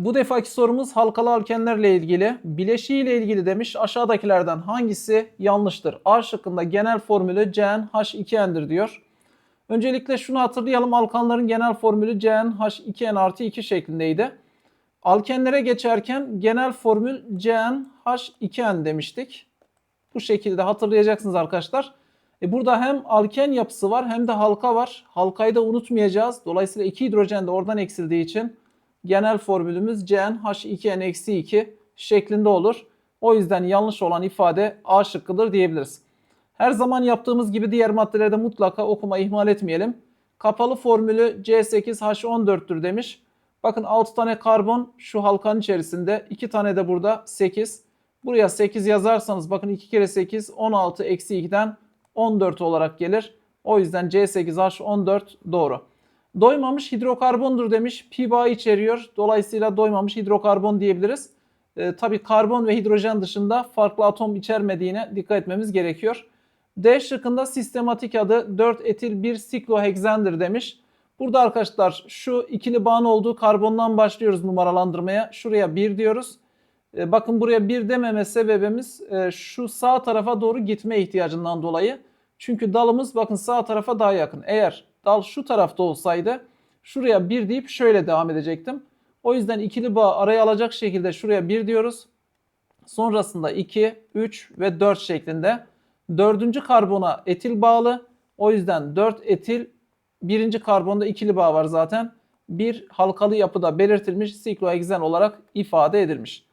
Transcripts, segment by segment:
Bu defaki sorumuz halkalı alkenlerle ilgili. Bileşiğiyle ilgili demiş. Aşağıdakilerden hangisi yanlıştır? A şıkkında genel formülü CnH2n'dir diyor. Öncelikle şunu hatırlayalım. Alkanların genel formülü CnH2n artı 2 şeklindeydi. Alkenlere geçerken genel formül CnH2n demiştik. Bu şekilde hatırlayacaksınız arkadaşlar. E burada hem alken yapısı var hem de halka var. Halkayı da unutmayacağız. Dolayısıyla iki hidrojen de oradan eksildiği için genel formülümüz CnH2n-2 şeklinde olur. O yüzden yanlış olan ifade A şıkkıdır diyebiliriz. Her zaman yaptığımız gibi diğer maddelerde mutlaka okuma ihmal etmeyelim. Kapalı formülü C8H14'tür demiş. Bakın 6 tane karbon şu halkanın içerisinde. 2 tane de burada 8. Buraya 8 yazarsanız bakın 2 kere 8 16 eksi 2'den 14 olarak gelir. O yüzden C8H14 doğru. Doymamış hidrokarbondur demiş. Pi bağı içeriyor. Dolayısıyla doymamış hidrokarbon diyebiliriz. E, tabii karbon ve hidrojen dışında farklı atom içermediğine dikkat etmemiz gerekiyor. D şıkkında sistematik adı 4 etil 1 sikloheksendir demiş. Burada arkadaşlar şu ikili bağın olduğu karbondan başlıyoruz numaralandırmaya. Şuraya 1 diyoruz. E, bakın buraya 1 dememe sebebimiz e, şu sağ tarafa doğru gitme ihtiyacından dolayı. Çünkü dalımız bakın sağ tarafa daha yakın. Eğer dal şu tarafta olsaydı şuraya 1 deyip şöyle devam edecektim. O yüzden ikili bağ araya alacak şekilde şuraya 1 diyoruz. Sonrasında 2, 3 ve 4 şeklinde. Dördüncü karbona etil bağlı. O yüzden 4 etil birinci karbonda ikili bağ var zaten. Bir halkalı yapıda belirtilmiş sikloheksen olarak ifade edilmiş.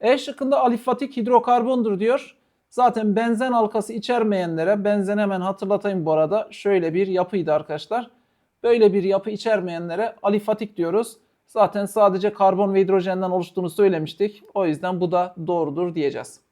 E şıkkında alifatik hidrokarbondur diyor. Zaten benzen halkası içermeyenlere benzen hemen hatırlatayım bu arada. Şöyle bir yapıydı arkadaşlar. Böyle bir yapı içermeyenlere alifatik diyoruz. Zaten sadece karbon ve hidrojenden oluştuğunu söylemiştik. O yüzden bu da doğrudur diyeceğiz.